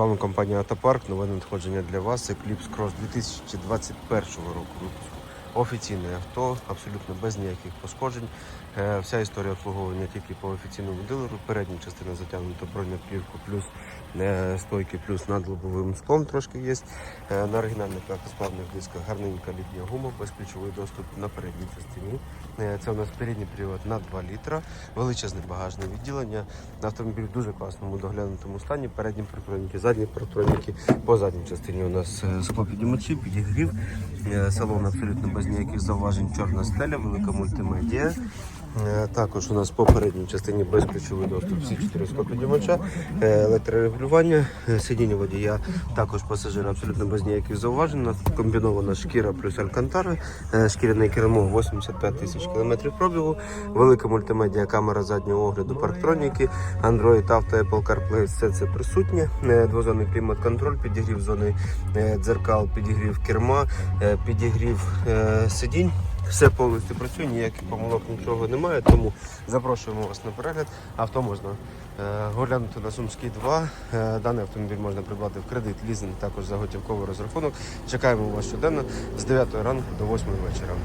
З вами компанія Автопарк. Нове надходження для вас. Екліпс Крос 2021 року. Офіційне авто, абсолютно без ніяких пошкоджень. Е, Вся історія обслуговування тільки по офіційному дилеру. Передня частина затягнута бронеплівку, плюс е, стойки, плюс над лобовим склом трошки є. Е, На оригінальних легкосплавних дисках гарненька літня гума, безключовий доступ на передній частині. Це у нас передній привод на 2 літра, величезне багажне відділення. Автомобіль в дуже класному доглянутому стані. Передні парктроніки, задні парктроніки. По задній частині у нас склопідіймачі, підігрів. Салон абсолютно без ніяких зауважень. Чорна стеля, велика мультимедіа. Е, Також у нас по передній частині безключовий доступ. Всі чотири склопідіймача, е, електрорегулювання, е, сидіння водія, також пасажира абсолютно без ніяких зауважень. Комбінована шкіра плюс алькантара, шкіряне кермо 85 тисяч кілометрів пробігу, велика мультимедіа, камера заднього огляду, парктроніки, Android Auto, Apple CarPlay, все це присутнє. Двозонний клімат-контроль, підігрів зони дзеркал, підігрів керма, підігрів сидінь. Все повністю працює, ніяких помилок нічого немає, тому запрошуємо вас на перегляд. Авто можна глянути оглянути на Сумський 2. Е, Даний автомобіль можна придбати в кредит, лізинг, також за готівковий розрахунок. Чекаємо вас щоденно з 9 ранку до 8 вечора.